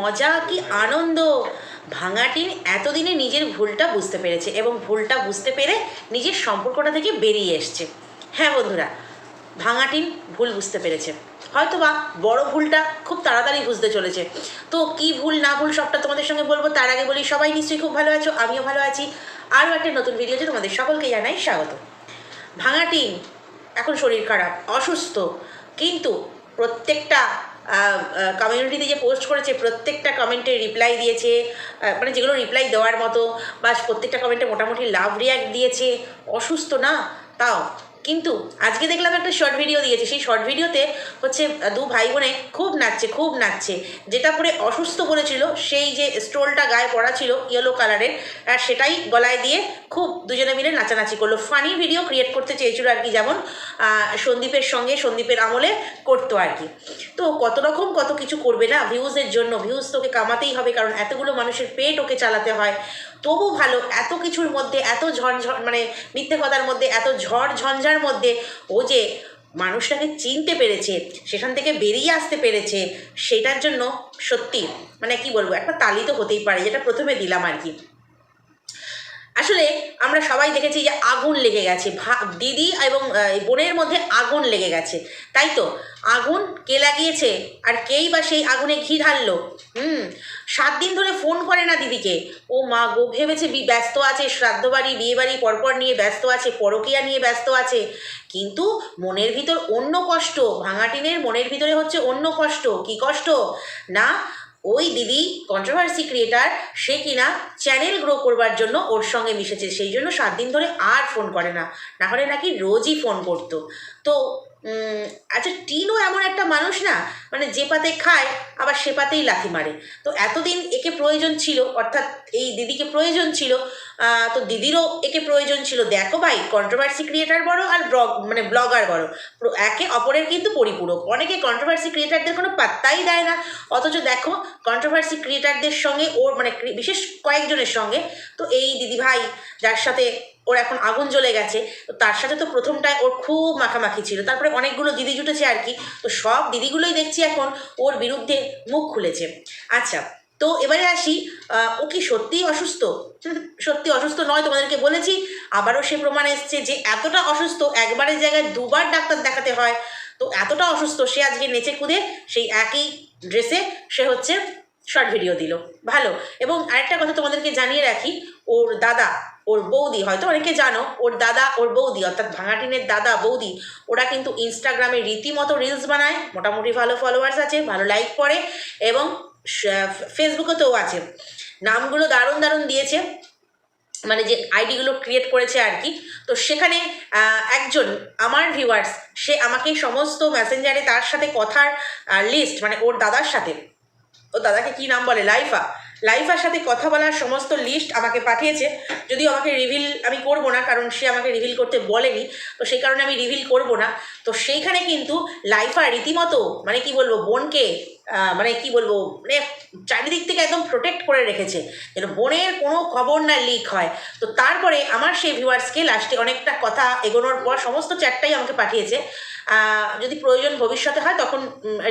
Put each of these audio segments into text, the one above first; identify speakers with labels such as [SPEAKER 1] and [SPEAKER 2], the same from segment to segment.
[SPEAKER 1] মজা কি আনন্দ? ভাঙাটিন এতদিনে নিজের ভুলটা বুঝতে পেরেছে এবং ভুলটা বুঝতে পেরে নিজের সম্পর্কটা থেকে বেরিয়ে এসছে। হ্যাঁ বন্ধুরা ভাঙাটিন ভুল বুঝতে পেরেছে। হয়তো বা বড় ভুলটা খুব তাড়াতাড়ি বুঝতে চলেছে। তো কি ভুল না ভুল সবটা তোমাদের সঙ্গে বলব, তার আগে বলি, সবাই নিশ্চয়ই খুব ভালো আছো, আমিও ভালো আছি। আরও একটা নতুন ভিডিওতে তোমাদের সকলকে জানাই স্বাগত। ভাঙাটিন এখন শরীর খারাপ, অসুস্থ, কিন্তু প্রত্যেকটা কমিউনিটিতে যে পোস্ট করেছে, প্রত্যেকটা কমেন্টে রিপ্লাই দিয়েছে মানে যেগুলো রিপ্লাই দেওয়ার মতো বা প্রত্যেকটা কমেন্টে মোটামুটি লাভ রিয়াক্ট দিয়েছে। অসুস্থ না? তাও। কিন্তু আজকে দেখলাম একটা শর্ট ভিডিও দিয়েছে। সেই শর্ট ভিডিওতে হচ্ছে দু ভাই বোনে খুব নাচছে খুব নাচছে। যেটা পরে অসুস্থ বলেছিল সেই যে স্টোলটা গায়ে পড়া ছিল ইয়েলো কালারের আর সেটাই গলায় দিয়ে খুব দুজনে মিলে নাচানাচি করল। ফানি ভিডিও ক্রিয়েট করতে চেয়েছিল আর কি যেমন সন্দীপের সঙ্গে, সন্দীপের আমলে করতো আর কি। তো কত রকম কত কিছু করবে না ভিউজের জন্য ভিউজ তোকে কামাতেই হবে, কারণ এতগুলো মানুষের পেট ওকে চালাতে হয়। তবু ভালো, এত কিছুর মধ্যে, এত ঝনঝন মানে মিথ্যে কথার মধ্যে, এত ঝড় ঝঞ্ঝার মধ্যে ও যে মানুষটাকে চিনতে পেরেছে, সেখান থেকে বেরিয়ে আসতে পেরেছে, সেটার জন্য সত্যি মানে কি বলব, একটা তালি তো হতেই পারে, যেটা প্রথমে দিলাম আর কি। আসলে আমরা সবাই দেখেছি যে আগুন লেগে গেছে দিদি এবং বোনের মধ্যে আগুন লেগে গেছে। তাই তো? আগুন কে লাগিয়েছে? আর কেই বা সেই আগুনে ঘি ঢাললো? হুম, সাত দিন ধরে ফোন করে না দিদিকে। ও মা গো, ভেবেছে ব্যস্ত আছে, শ্রাদ্ধ বাড়ি, বিয়ে বাড়ি, পরপর নিয়ে ব্যস্ত আছে, পরকিয়া নিয়ে ব্যস্ত আছে। কিন্তু মনের ভিতর অন্য কষ্ট, ভাঙাটিনের মনের ভিতরে হচ্ছে অন্য কষ্ট। কি কষ্ট? না ওই দিদি কন্ট্রোভার্সি ক্রিয়েটার সে কিনা চ্যানেল গ্রো করবার জন্য ওর সঙ্গে মিশেছে, সেই জন্য সাত দিন ধরে আর ফোন করে না। না হলে নাকি রোজই ফোন করতো। তো আচ্ছা টিনও এমন একটা মানুষ না মানে যে পাতে খায়, আবার সে পাতেই লাথি মারে। তো এতদিন একে প্রয়োজন ছিল, অর্থাৎ এই দিদিকে প্রয়োজন ছিল তো দিদিরও একে প্রয়োজন ছিল। দেখো ভাই কন্ট্রোভার্সি ক্রিয়েটার বড় আর ব্লগ মানে ব্লগার বড়। একে অপরের কিন্তু পরিপূরক। অনেকে কন্ট্রোভার্সি ক্রিয়েটারদের কোনো পাত্তাই দেয় না। অথচ দেখো কন্ট্রোভার্সি ক্রিয়েটারদের সঙ্গে, ওর মানে বিশেষ কয়েকজনের সঙ্গে, তো এই দিদি ভাই যার সাথে ওর এখন আগুন জ্বলে গেছে, তো তার সাথে তো প্রথমটায় ওর খুব মাখামাখি ছিল। তারপরে অনেকগুলো দিদি জুটেছে আর কি, তো সব দিদিগুলোই দেখছি এখন ওর বিরুদ্ধে মুখ খুলেছে। আচ্ছা তো এবারে আসি ও কি সত্যিই অসুস্থ? সত্যি অসুস্থ নয়, তোমাদেরকে বলেছি। আবারও সে প্রমাণ এসছে যে এতটা অসুস্থ, একবারের জায়গায় দুবার ডাক্তার দেখাতে হয়, তো এতটা অসুস্থ সে আজকে নেচে কুদে সেই একই ড্রেসে সে হচ্ছে শর্ট ভিডিও দিল। ভালো, এবং আরেকটা কথা তোমাদেরকে জানিয়ে রাখি ওর দাদা, ওর বৌদি, হয়তো অনেকে জানো, ওর দাদা, ওর বৌদি, অর্থাৎ ভাঙাটিনের দাদা, বৌদি, ওরা কিন্তু ইনস্টাগ্রামে রীতিমতো রিলস বানায়, মোটামুটি ভালো ফলোয়ার্স আছে, ভালো লাইক করে এবং ফেসবুকেতেও আছে। নামগুলো দারুণ দারুণ দিয়েছে মানে যে আইডিগুলো ক্রিয়েট করেছে আর কি। তো সেখানে একজন, আমার ভিউয়ার্স সে আমাকে সমস্ত মেসেঞ্জারে তার সাথে কথার লিস্ট মানে ওর দাদার সাথে। ওর দাদাকে কি নাম বলে? লাইফা। লাইফার সাথে কথা বলার সমস্ত লিস্ট আমাকে পাঠিয়েছে। যদিও আমাকে রিভিল আমি করব না, কারণ সে আমাকে রিভিল করতে বলেনি, তো সেই কারণে আমি রিভিল করব না। তো সেইখানে কিন্তু লাইফা রীতিমতো মানে কি বলব, বোনকে মানে কি বলব মানে চারিদিক থেকে একদম প্রোটেক্ট করে রেখেছে, যেন বোনের কোনো খবর না লিক হয়। তো তারপরে আমার সেই ভিউয়ার্সকে লাস্টে অনেকটা কথা এগোনোর পর সমস্ত চ্যাটটাই আমাকে পাঠিয়েছে। যদি প্রয়োজন ভবিষ্যতে হয় তখন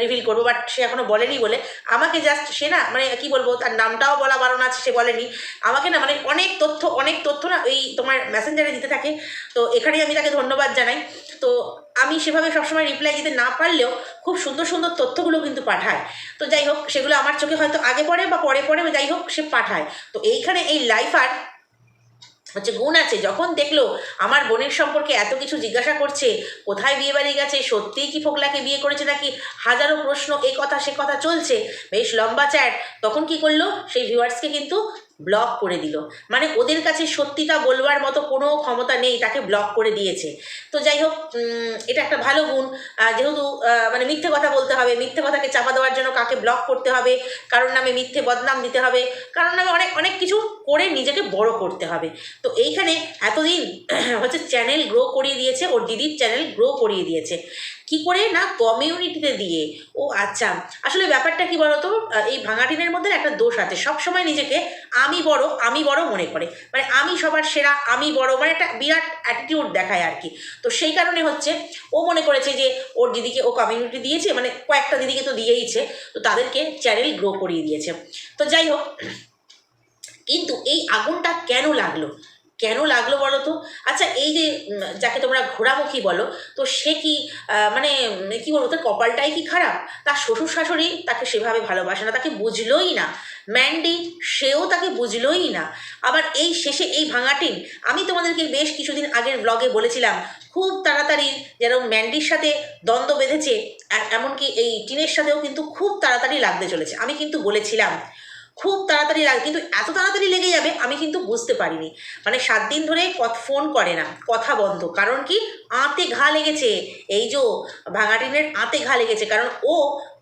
[SPEAKER 1] রিভিল করব বাট সে এখনও বলেনি বলে। আমাকে জাস্ট সে না মানে কি বলব, তার নামটাও বলা বারণ আছে সে বলেনি। আমাকে না মানে অনেক তথ্য অনেক তথ্য না এই তোমার মেসেঞ্জারে দিতে থাকে। তো এখানেই আমি তাকে ধন্যবাদ জানাই। তো আমি সেভাবে সবসময় রিপ্লাই দিতে না পারলেও খুব সুন্দর সুন্দর তথ্যগুলো কিন্তু পাঠায়। তো যাই হোক, সেগুলো আমার চোখে হয়তো আগে পড়ে বা পরে পড়ে, যাই হোক, সে পাঠায়। তো এইখানে এই লাইফ আর হচ্ছে গুণ আছে, যখন দেখল আমার বোনের সম্পর্কে এত কিছু জিজ্ঞাসা করছে, কোথায় বিয়ে বাড়ি গেছে, সত্যিই কি ফোকলাকে বিয়ে করেছে নাকি হাজারো প্রশ্ন, এ কথা সে কথা চলছে, বেশ লম্বা চ্যাট তখন কি করল? সেই ভিউয়ার্সকে কিন্তু ব্লক করে দিল। মানে ওদের কাছে সত্যিটা বলবার মতো কোনো ক্ষমতা নেই, তাকে ব্লক করে দিয়েছে। তো যাই হোক এটা একটা ভালো গুণ। যেহেতু মানে মিথ্যে কথা বলতে হবে, মিথ্যে কথাকে চাপা দেওয়ার জন্য কাকে ব্লক করতে হবে, কারোর নামে মিথ্যে বদনাম দিতে হবে, কারোর নামে অনেক অনেক কিছু করে নিজেকে বড় করতে হবে। তো এইখানে এতদিন হচ্ছে চ্যানেল গ্রো করিয়ে দিয়েছে, ওর দিদির চ্যানেল গ্রো করিয়ে দিয়েছে। কি করে না কমিউনিটিতে দিয়ে? ও আচ্ছা আসলে ব্যাপারটা কি বলতো? এই ভাঙাটিনের মধ্যে একটা দোষ আছে। সব সময় নিজেকে আমি বড় আমি বড় মনে করে। মানে আমি সবার সেরা, আমি বড় মানে একটা বিরাট অ্যাটিটিউড দেখায় আর কি। তো সেই কারণে হচ্ছে, ও মনে করেছে যে, ওর দিদিকে ও কমিউনিটি দিয়েছে মানে কয়েকটা দিদিকে তো দিয়েইছে, তো তাদেরকে চ্যানেল গ্রো করিয়ে দিয়েছে। তো যাই হোক, কিন্তু এই আগুনটা কেন লাগল? কেন লাগল বলো তো? আচ্ছা এই যে যাকে তোমরা ঘোরামুখী বলো, তো সে কি মানে কি বলব, তার কপালটাই কি খারাপ? তার শ্বশুর শাশুড়ি তাকে সেভাবে ভালোবাসে না, তাকে বুঝলোই না। ম্যান্ডি সেও তাকে বুঝলোই না। আবার এই শেষে এই ভাঙাটিন, আমি তোমাদেরকে বেশ কিছুদিন আগের ব্লগে বলেছিলাম, খুব তাড়াতাড়ি যেরকম ম্যান্ডির সাথে দ্বন্দ্ব বেঁধেছে এমনকি এই টিনের সাথেও কিন্তু খুব তাড়াতাড়ি লাগতে চলেছে। আমি কিন্তু বলেছিলাম খুব তাড়াতাড়ি লাগে, কিন্তু এত তাড়াতাড়ি লেগে যাবে আমি কিন্তু বুঝতে পারিনি। মানে সাত দিন ধরে ফোন করে না, কথা বন্ধ। কারণ কি? আঁতে ঘা লেগেছে। এই যে ভাঙাটিনের আঁতে ঘা লেগেছে। কারণ ও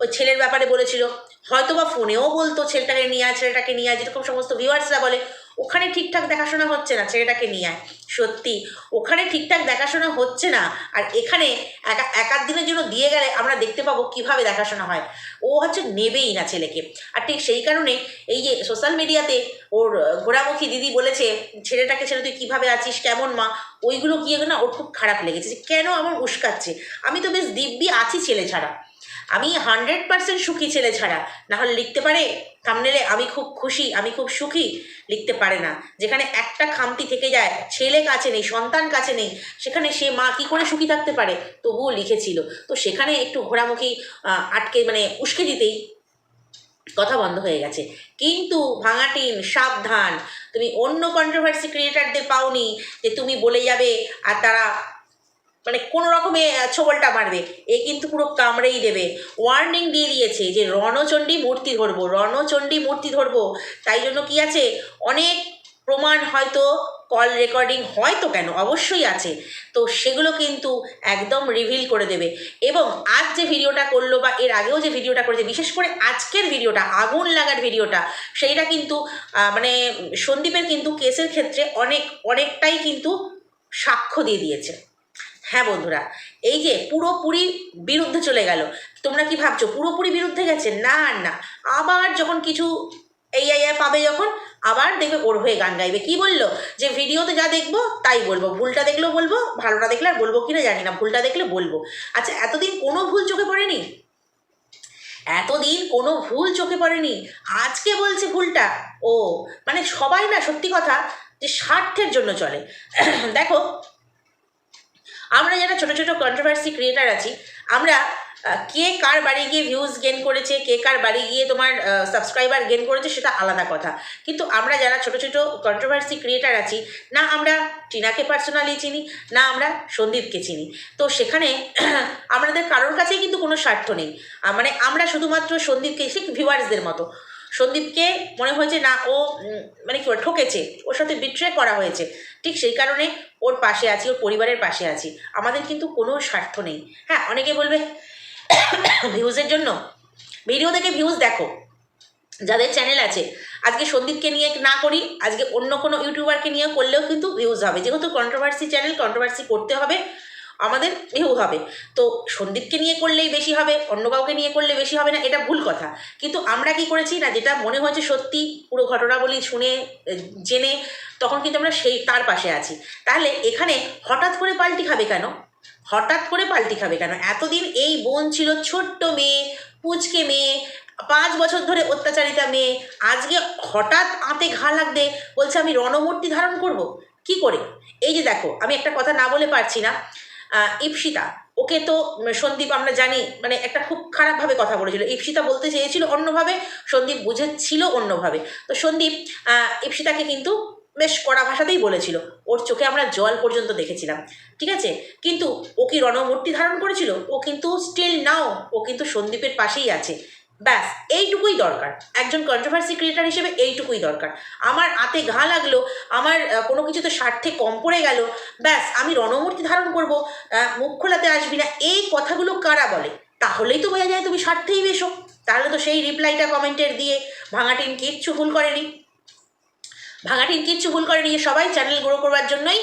[SPEAKER 1] ওই ছেলের ব্যাপারে বলেছিল। হয়তো বা ফোনেও বলতো ছেলেটাকে নিয়ে আয়, ছেলেটাকে নিয়ে আয়, যেরকম সমস্ত ভিউয়ার্সরা বলে। ওখানে ঠিকঠাক দেখাশোনা হচ্ছে না, ছেলেটাকে নিয়ে আয়। সত্যি। ওখানে ঠিকঠাক দেখাশোনা হচ্ছে না। আর এখানে একা এক আধ দিনের জন্য দিয়ে গেলে আমরা দেখতে পাবো কীভাবে দেখাশোনা হয়। ও হচ্ছে নেবেই না ছেলেকে। আর ঠিক সেই কারণে এই যে সোশ্যাল মিডিয়াতে ওর আহ, ঘোরামুখী দিদি বলেছে ছেলেটাকে ছেড়ে তুই কীভাবে আছিস? কেমন মা? ওইগুলো গিয়ে না ওর খুব খারাপ লেগেছে যে কেন আমার উস্কাচ্ছে? আমি তো বেশ দিব্যি আছি ছেলে ছাড়া। আমি হান্ড্রেড পার্সেন্ট সুখী ছেলে ছাড়া। না হলে লিখতে পারে থামনেলে আমি খুব খুশি, আমি খুব সুখী, লিখতে পারে না। যেখানে একটা খামতি থেকে যায়, ছেলে কাছে নেই, সন্তান কাছে নেই, সেখানে সে মা কি করে সুখী থাকতে পারে? তবুও লিখেছিল। তো সেখানে একটু ঘোরামুখী আটকে মানে উস্কে দিতেই কথা বন্ধ হয়ে গেছে। কিন্তু ভাঙাটিন, সাবধান। তুমি অন্য কন্ট্রোভার্সি ক্রিয়েটারদের পাওনি যে তুমি বলে যাবে আর তারা মানে কোনো রকমে ছোবলটা মারবে। এ কিন্তু পুরো কামড়েই দেবে। ওয়ার্নিং দিয়ে দিয়েছে যে রণচণ্ডী মূর্তি ধরবো, রণচণ্ডী মূর্তি ধরবো। তাই জন্য কি আছে? অনেক প্রমাণ হয়তো কল রেকর্ডিং হয়তো কেন? অবশ্যই আছে। তো সেগুলো কিন্তু একদম রিভিল করে দেবে। এবং আজ যে ভিডিওটা করল বা এর আগেও যে ভিডিওটা করেছে, বিশেষ করে আজকের ভিডিওটা, আগুন লাগার ভিডিওটা, সেইটা কিন্তু মানে সন্দীপের কিন্তু কেসের ক্ষেত্রে অনেক, অনেকটাই কিন্তু সাক্ষ্য দিয়ে দিয়েছে। হ্যাঁ বন্ধুরা, এই যে পুরোপুরি বিরুদ্ধে চলে গেল, তোমরা কি ভাবছ পুরোপুরি বিরুদ্ধে গেছে? না না। আবার যখন কিছু এই এই পাবে যখন, আবার দেখবে ওর হয়ে গান গাইবে। কি বলল? যে ভিডিওতে যা দেখব তাই বলব, ভুলটা দেখলেও বলব, ভালোটা দেখলে আর বলব কিনা জানি না, ভুলটা দেখলে বলব। আচ্ছা এতদিন কোনো ভুল চোখে পড়েনি? এতদিন কোনো ভুল চোখে পড়েনি? আজকে বলছে ভুলটা? ও মানে সবাই না সত্যি কথা যে স্বার্থের জন্য চলে। দেখো আমরা যারা ছোট ছোট কন্ট্রোভার্সি ক্রিয়েটার আছি, আমরা কে কার বাড়ি গিয়ে ভিউজ গেন করেছে, কে কার বাড়ি গিয়ে তোমার সাবস্ক্রাইবার গেন করেছে সেটা আলাদা কথা। কিন্তু আমরা যারা ছোট ছোট কন্ট্রোভার্সি ক্রিয়েটার আছি, না আমরা টিনাকে পার্সোনালি চিনি, না আমরা সন্দীপকে চিনি। তো সেখানে আমাদের কারোর কাছেই কিন্তু কোনো স্বার্থ নেই। মানে আমরা শুধুমাত্র সন্দীপকে সে ভিউয়ার্সদের মতো। সন্দীপকে মনে হয়েছে, না, ও মানে কি ঠকেছে। ওর সাথে বিট্রে করা হয়েছে। ঠিক সেই কারণে ওর পাশে আছি, ওর পরিবারের পাশে আছি। আমাদের কিন্তু কোনো স্বার্থ নেই। হ্যাঁ অনেকে বলবে ভিউজের জন্য? ভিডিও দেখে ভিউজ দেখো। যাদের চ্যানেল আছে, আজকে সন্দীপকে নিয়ে না করি, আজকে অন্য কোনো ইউটিউবারকে নিয়ে করলেও কিন্তু ভিউজ হবে। যেহেতু কন্ট্রোভার্সি চ্যানেল কন্ট্রোভার্সি করতে হবে। আমাদের ভিউ হবে। তো সন্দীপকে নিয়ে করলেই বেশি হবে অন্য কাউকে নিয়ে করলে বেশি হবে না, এটা ভুল কথা। কিন্তু আমরা কি করেছি না, যেটা মনে হয়েছে সত্যি, পুরো ঘটনাবলী শুনে জেনে, তখন কিন্তু আমরা সেই, তার পাশে আছি। তাহলে এখানে হঠাৎ করে পাল্টি খাবে কেন? হঠাৎ করে পাল্টি খাবে কেন? এতদিন এই বোন ছিল ছোট্ট মেয়ে, পুচকে মেয়ে, পাঁচ বছর ধরে অত্যাচারিতা মেয়ে, আজকে হঠাৎ আঁতে ঘা লাগবে, বলছে আমি রণমূর্তি ধারণ করব। কি করে? এই যে দেখো, আমি একটা কথা না বলে পারছি না। ইপসিতা ওকে তো সন্দীপ আমরা জানি মানে একটা খুব খারাপভাবে কথা বলেছিল। ইপসিতা বলতে চেয়েছিল অন্যভাবে, সন্দীপ বুঝেছিল অন্যভাবে। তো সন্দীপ ইপসিতাকে কিন্তু বেশ কড়া ভাষাতেই বলেছিল। ওর চোখে আমরা জল পর্যন্ত দেখেছিলাম, ঠিক আছে? কিন্তু ও কি রণমূর্তি ধারণ করেছিল? ও কিন্তু স্টিল নাও ও কিন্তু সন্দীপের পাশেই আছে। ব্যাস, এইটুকুই দরকার। একজন কন্ট্রোভার্সি ক্রিয়েটার হিসেবে এইটুকুই দরকার। আমার আতে ঘা লাগল, আমার কোনো কিছুতে স্বার্থে কম পড়ে গেল, ব্যাস, আমি রণমূর্তি ধারণ করব মুখ খোলাতে আসবি না, এই কথাগুলো কারা বলে? তাহলেই তো বোঝা যায় তুমি স্বার্থেই বেশো। তাহলে তো সেই রিপ্লাইটা কমেন্টের দিয়ে ভাঙাটিন কিচ্ছু ভুল করেনি। ভাঙাটিন কিচ্ছু ভুল করেনি সবাই চ্যানেল গ্রো করবার জন্যই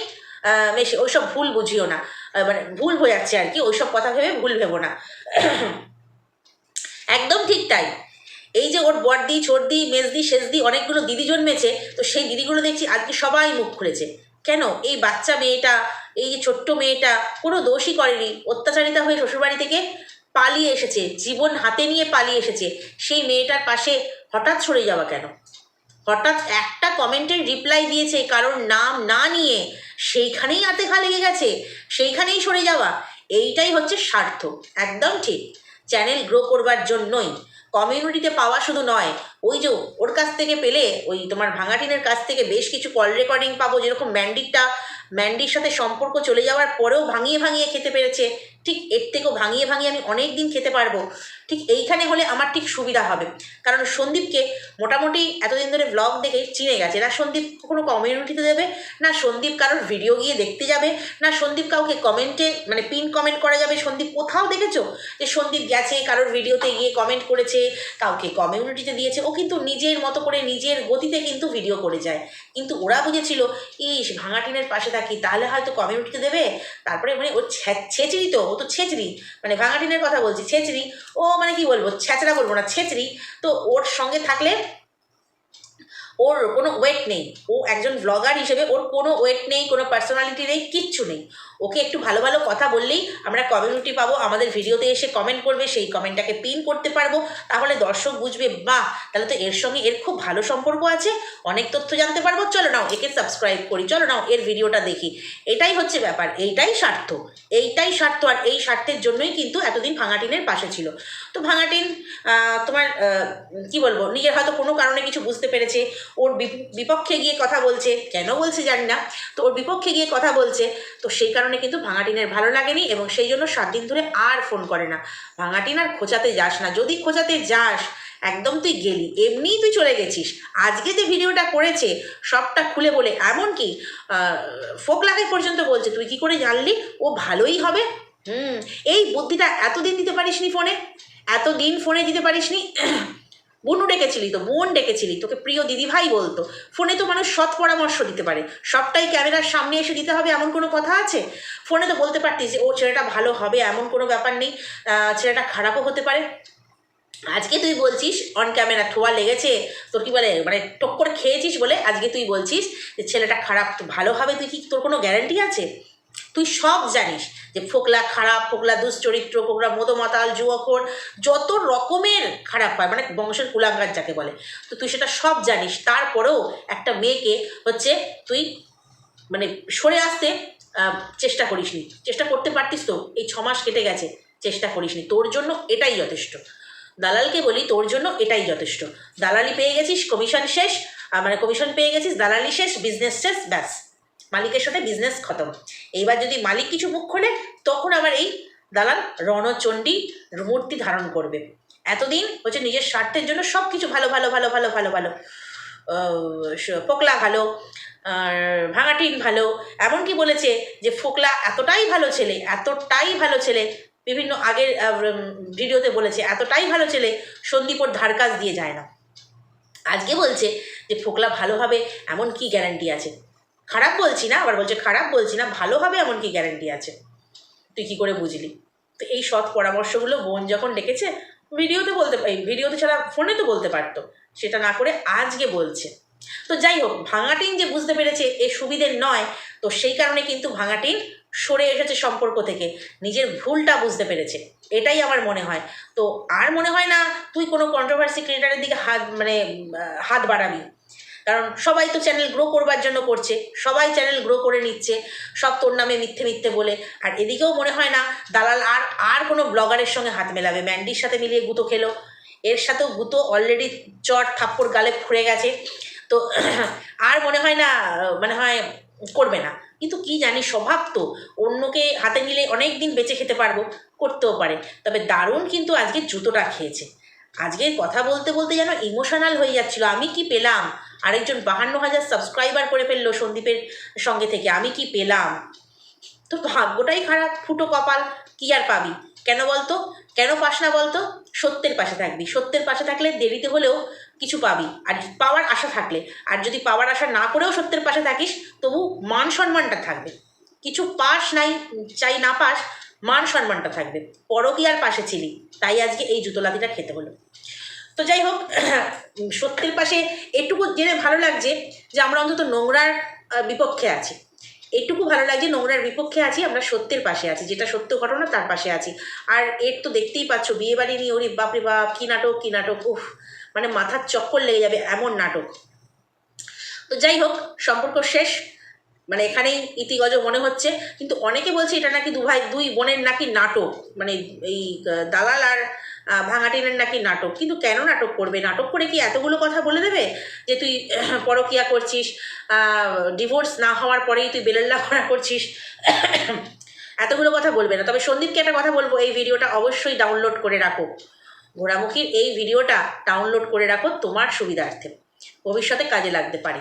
[SPEAKER 1] বেশি ওইসব ভুল বুঝিও না। মানে ভুল হয়ে যাচ্ছে আর কি, ওইসব কথা ভেবে ভুল ভেবো না। একদম ঠিক তাই। এই যে ওর বড়দি, ছোটদি, মেজদি শেষদি অনেকগুলো দিদি জন্মেছে, তো সেই দিদিগুলো দেখছি আজকে সবাই মুখ খুলেছে। কেন? এই বাচ্চা মেয়েটা, এই যে ছোট্ট মেয়েটা কোনো দোষই করেনি, অত্যাচারিতা হয়ে শ্বশুরবাড়ি থেকে পালিয়ে এসেছে, জীবন হাতে নিয়ে পালিয়ে এসেছে। সেই মেয়েটার পাশে হঠাৎ সরে যাওয়া কেন? হঠাৎ একটা কমেন্টের রিপ্লাই দিয়েছে কারোর নাম না নিয়ে, সেইখানেই হাতে ঘা লেগে গেছে, সেইখানেই সরে যাওয়া। এইটাই হচ্ছে স্বার্থ, একদম ঠিক। চ্যানেল গ্রো করবার জন্যই কমিউনিটিতে পাওয়া শুধু নয়, ওই যে ওর কাছ থেকে পেলে, ওই তোমার ভাঙাটিনের কাছ থেকে বেশ কিছু কল রেকর্ডিং পাবো, যেরকম ম্যান্ডিকটা, ম্যান্ডির সাথে সম্পর্ক চলে যাওয়ার পরেও ভাঙিয়ে ভাঙিয়ে খেতে পেরেছে। ঠিক এর থেকেও ভাঙিয়ে ভাঙিয়ে আমি অনেক দিন খেতে পারব। ঠিক এইখানে হলে আমার ঠিক সুবিধা হবে। কারণ সন্দীপকে মোটামুটি এতদিন ধরে ব্লগ দেখে চিনে গেছে। না সন্দীপ কোনো কমিউনিটিতে দেবে, না সন্দীপ কারোর ভিডিও গিয়ে দেখতে যাবে, না সন্দীপ কাউকে কমেন্টে মানে পিন কমেন্ট করা যাবে। সন্দীপ কোথাও দেখেছ যে সন্দীপ গেছে, কারোর ভিডিওতে গিয়ে কমেন্ট করেছে, কাউকে কমিউনিটিতে দিয়েছে। ও কিন্তু নিজের মতো করে নিজের গতিতে কিন্তু ভিডিও করে যায়। কিন্তু ওরা বুঝেছিল, ইস, ভাঙাটিনের পাশে থাকি, তাহলে হয়তো কমিউনিটিতে দেবে? তারপরে মানে ও ছেচড়ি তো, ও তো ছেচড়ি। মানে ভাঙাটিনের কথা বলছি, ছেচড়ি। ও মানে কি বলব? ছেঁচড়া বলব না ছেচড়ি। তো ওর সঙ্গে থাকলে ওর কোনো ওয়েট নেই। ও একজন ব্লগার হিসেবে ওর কোনো ওয়েট নেই, কোনো পার্সোনালিটি নেই, কিচ্ছু নেই। ওকে একটু ভালো ভালো কথা বললেই আমরা কমিউনিটি পাবো, আমাদের ভিডিওতে এসে কমেন্ট করবে, সেই কমেন্টটাকে পিন করতে পারব। তাহলে দর্শক বুঝবে, বাহ, তাহলে তো এর সঙ্গে এর খুব ভালো সম্পর্ক আছে। অনেক তথ্য জানতে পারব। চলো নাও, একে সাবস্ক্রাইব করি। চলো নাও, এর ভিডিওটা দেখি। এটাই হচ্ছে ব্যাপার, এইটাই স্বার্থ। এইটাই স্বার্থ আর এই স্বার্থের জন্যই কিন্তু এতদিন ভাঙাটিনের পাশে ছিল। তো ভাঙাটিন তোমার কি বলব, নিজের হয়তো কোনো কারণে কিছু বুঝতে পেরেছে ওর বিপ- বিপক্ষে গিয়ে কথা বলছে। কেন বলছে জানি না। তো ওর বিপক্ষে গিয়ে কথা বলছে। তো সেই কারণে কিন্তু ভাঙাটিনের ভালো লাগেনি এবং সেই জন্য সাত দিন ধরে আর ফোন করে না। ভাঙাটিন আর খোঁচাতে যাস না। যদি খোঁচাতে যাস, একদম তুই গেলি। এমনিই তুই চলে গেছিস। আজকে যে ভিডিওটা করেছে, সবটা খুলে বলে। এমনকি ফোকলাকে পর্যন্ত বলছে, তুই কি করে জানলি? ও ভালোই হবে। হুম, এই বুদ্ধিটা এতদিন দিতে পারিসনি ফোনে? এতদিন ফোনে দিতে পারিসনি? বুনু ডেকেছিলি তো বোন ডেকেছিলি, তোকে প্রিয় দিদিভাই বলতো। ফোনে তো মানুষ সৎ পরামর্শ দিতে পারে। সবটাই ক্যামেরার সামনে এসে দিতে হবে, এমন কোনো কথা আছে? ফোনে তো বলতে পারতিস যে, ও ছেলেটা ভালো হবে, এমন কোনো ব্যাপার নেই ছেলেটা খারাপও হতে পারে। আজকে তুই বলছিস অন ক্যামেরা ঠোয়া লেগেছে, তোর কি বলে মানে টক্কর খেয়েছিস বলে আজকে তুই বলছিস যে, ছেলেটা খারাপ ভালো হবে, তুই কি তোর কোনো গ্যারান্টি আছে? তুই সব জানিস যে ফোকলা খারাপ, ফোকলা দুশ্চরিত্র, ফোকলা মদমাতাল যুবকর যত রকমের খারাপ হয় মানে বংশের কুলাঙ্গার যাকে বলে। তো তুই সেটা সব জানিস। তারপরেও একটা মেয়েকে হচ্ছে তুই মানে সরে আসতে চেষ্টা করিসনি। চেষ্টা করতে পারতিস তো? এই ছ মাস কেটে গেছে, চেষ্টা করিসনি। তোর জন্য এটাই যথেষ্ট। দালালকে বলি, তোর জন্য এটাই যথেষ্ট। দালালি পেয়ে গেছিস, কমিশন শেষ মানে কমিশন পেয়ে গেছিস, দালালি শেষ বিজনেস শেষ, ব্যাস। মালিকের সাথে বিজনেস খতম। এইবার যদি মালিক কিছু মুখ খোলে তখন আবার এই দালাল রণচণ্ডী মূর্তি ধারণ করবে। এতদিন হচ্ছে নিজের স্বার্থের জন্য সব কিছু ভালো ভালো ভালো ভালো ভালো। ভালো পোকলা ভালো, আর ভাঙাটিন ভালো। এমনকি বলেছে যে, ফোকলা এতটাই ভালো ছেলে, এতটাই ভালো ছেলে, বিভিন্ন আগের ভিডিওতে বলেছে, এতটাই ভালো ছেলে সন্দীপর ধার কাজ দিয়ে যায় না। আজকে বলছে যে, ফোকলা ভালো হবে, এমন কি গ্যারান্টি আছে? খারাপ বলছি না, আবার বলছে খারাপ বলছি না ভালো হবে এমন কি গ্যারান্টি আছে। তুই কি করে বুঝলি? তো এই সৎ পরামর্শগুলো বোন যখন ডেকেছে, ভিডিওতে বলতে ভিডিওতে ছাড়া ফোনে তো বলতে পারতো, সেটা না করে আজকে বলছে। তো যাই হোক ভাঙাটিন যে বুঝতে পেরেছে এ সুবিধের নয়, তো সেই কারণে কিন্তু ভাঙাটিন সরে এসেছে সম্পর্ক থেকে, নিজের ভুলটা বুঝতে পেরেছে, এটাই আমার মনে হয়। তো আর মনে হয় না, তুই কোনো কন্ট্রোভার্সি ক্রিয়েটারের দিকে হাত মানে হাত বাড়াবি। কারণ সবাই তো চ্যানেল গ্রো করবার জন্য করছে, সবাই চ্যানেল গ্রো করে নিচ্ছে, সব তোর নামে মিথ্যে মিথ্যে বলে। আর এদিকেও মনে হয় না, দালাল আর আর কোনো ব্লগারের সঙ্গে হাত মেলাবে। ম্যান্ডির সাথে মিলিয়ে গুঁতো খেলো। এর সাথেও গুঁতো অলরেডি চট থাপ্পড় গালে ফুড়ে গেছে। তো আর মনে হয় না মানে হয় করবে না। কিন্তু কি জানি, স্বভাব তো। অন্যকে হাতে নিলে অনেক দিন বেঁচে খেতে পারব, করতেও পারে। তবে দারুণ কিন্তু আজকে জুতোটা খেয়েছে। আজকে কথা বলতে বলতে যেন ইমোশনাল হয়ে যাচ্ছিল। আমি কি পেলাম? আরেকজন বাহান্ন হাজার সাবস্ক্রাইবার করে ফেলল সন্দীপের সঙ্গে থেকে। আমি কি পেলাম? তো ভাগ্যটাই খারাপ। ফুটো কপাল, কি আর পাবি? কেন বলতো? কেন পাস না বলতো? সত্যের পাশে থাকবি। সত্যের পাশে থাকলে দেরিতে হলেও কিছু পাবি। আর পাওয়ার আশা থাকলে, আর যদি পাওয়ার আশা না করেও সত্যের পাশে থাকিস, তবু মান সম্মানটা থাকবে। কিছু পাস নাই, চাই না পাস মান সম্মানটা থাকবে। পরকীয়ার পাশে ছিলি, তাই আজকে এই জুতো লাথিটা খেতে হলো। তো যাই হোক, সত্যের পাশে এটুকু জেনে ভালো লাগছে যে আমরা অন্তত নোংরার বিপক্ষে আছি। এটুকু ভালো লাগছে নোংরার বিপক্ষে আছি, আমরা সত্যের পাশে আছি, যেটা সত্য ঘটনা তার পাশে আছি। আর এর তো দেখতেই পাচ্ছ বিয়ে বাড়ি নিয়ে ওরে বাপরে বাপ, কী নাটক কী নাটক, উফ মানে মাথার চক্কর লেগে যাবে এমন নাটক। তো যাই হোক, সম্পর্ক শেষ। মানে এখানেই ইতিগজ মনে হচ্ছে। কিন্তু অনেকে বলছে এটা নাকি দু ভাই দুই বোনের নাকি নাটক মানে এই দালাল আর ভাঙাটিনের নাকি নাটক। কিন্তু কেন নাটক করবে? নাটক করে কি এতগুলো কথা বলে দেবে? যে তুই পরকিয়া করছিস ডিভোর্স না হওয়ার পরেই তুই বেলেল্লা করা করছিস। এতগুলো কথা বলবে না। তবে সন্দীপকে একটা কথা বলব, এই ভিডিওটা অবশ্যই ডাউনলোড করে রাখো। ঘোরামুখির এই ভিডিওটা ডাউনলোড করে রাখো তোমার সুবিধার্থে। ভবিষ্যতে কাজে লাগতে পারে।